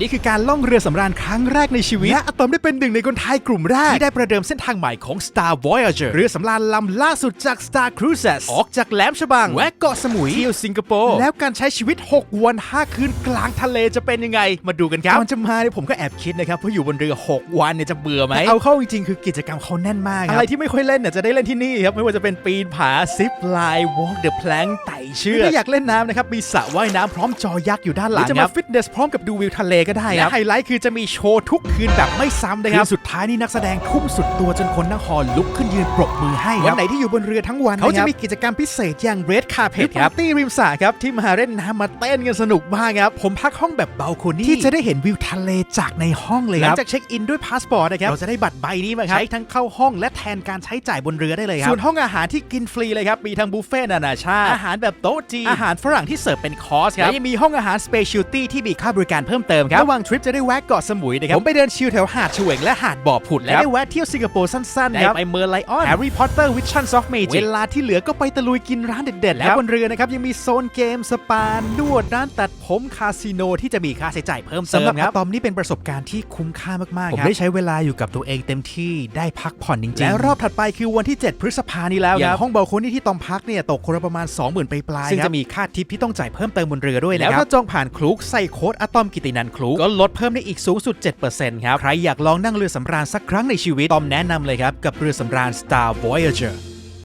นี่คือการล่องเรือสำราญครั้งแรกในชีวิต และอะตอมได้เป็นหนึ่งในคนไทยกลุ่มแรก ที่ได้ประเดิมเส้นทางใหม่ของ Star Voyager เรือสำราญลำล่าสุดจาก Star Cruises ออกจากแหลมฉบังแวะเกาะสมุยเที่ยวสิงคโปร์ แล้วการใช้ชีวิต 6 วัน 5 คืนกลางทะเลจะเป็นยังไง มาดูกันครับก่อนจะมาเนี่ยผมก็แอบคิดนะครับเพราะอยู่บนเรือ 6 วันเนี่ยจะเบื่อไหมเอาเข้าจริงๆคือกิจกรรมเขาแน่นมากครับอะไรที่ไม่ค่อยเล่นเนี่ยจะได้เล่นที่นี่ครับไม่ว่าจะเป็นปีนผาซิปไลน์ walk the plank ไต่เชือกถ้าอยากเล่นน้ำนะครับมีสระว่ายน้ำพร้อมจอยักษ์อยู่ด้านหลังจะมาฟิตเนสพร้อมกับดูวิวทะเลก็ได้ครับไฮไลท์คือจะมีโชว์ทุกคืนแบบไม่ซ้ำนะครับสุดท้ายนี่นักแสดงทุ่มสุดตัวจนคนนั่งฮอลลุกขึ้นยืนปรบมือให้วันไหนที่อยู่บนเรือทั้งวันเขาจะมีกิจกรรมพิเศษอย่าง Red Carpet ครับตี้ริมสระครับที่มาเล่นน้ำมาเต้นกันสนุกมากครับผมพักห้องแบบเบาโคนี่ที่จะได้เห็นวิวทะเลจากในห้องเลยครับหลังจากเช็คอินด้วยพาสปอร์ตนะครับเราจะได้บัตรใบนี้มาครับใช้ทั้งเข้าห้องและแทนการใช้จ่ายบนเรือได้เลยครับส่วนห้องอาหารที่กินฟรีเลยครับมีทั้งบุฟเฟ่ต์นานาชาติอาหารแบบโต๊ะจีนอาหารฝรั่งที่เสิร์ฟเป็นคอร์สครับและยังมีห้องอาหาร Specialty ที่มีค่าบริการเพิ่มเติมครับระหว่างทริปจะได้แวะเกาะสมุยนะครับผมไปเดินชิลแถวหาดเฉวงและหาดบ่อผุดและได้แวะเที่ยวสิงคโปร์สั้นๆครับไปเมอร์ไลออนแฮร์รี่พอตเตอร์วิชั่นออฟเมจิเวลาที่เหลือก็ไปตะลุยกินร้านเด็ดๆ แล้วบนเรือนะครับยังมีโซนเกมสปานวดร้านตัดผมคาสิโนที่จะมีค่าใช้จ่ายเพิ่มเติมครับอะตอมนี่เป็นประสบการณ์ที่คุ้มค่ามากๆผมได้ใช้เวลาอยู่กับตัวเองเต็มที่ได้พักผ่อนจริงๆ และรอบถัดไปคือวันที่ 7 พฤษภานี้แล้วอย่างห้องเบาโคนี่ที่ตอมพักเนี่ยตกคนละประมาณ 20,000ไปปลายๆซึ่งจะมีค่าทิปที่ต้องจ่ายเพิ่มเติมบนเรือด้วยนะครับแล้วถ้าจองผ่านคลุกใส่โค้ดอะตอมกิตินันคลุกก็ลดเพิ่มได้อีกสูงสุด 7%ครับ ใครอยากลองนั่งเรือสำราญสักครั้งในชีวิตตอมแนะนำเลยครับ กับเรือสำราญ Star Voyager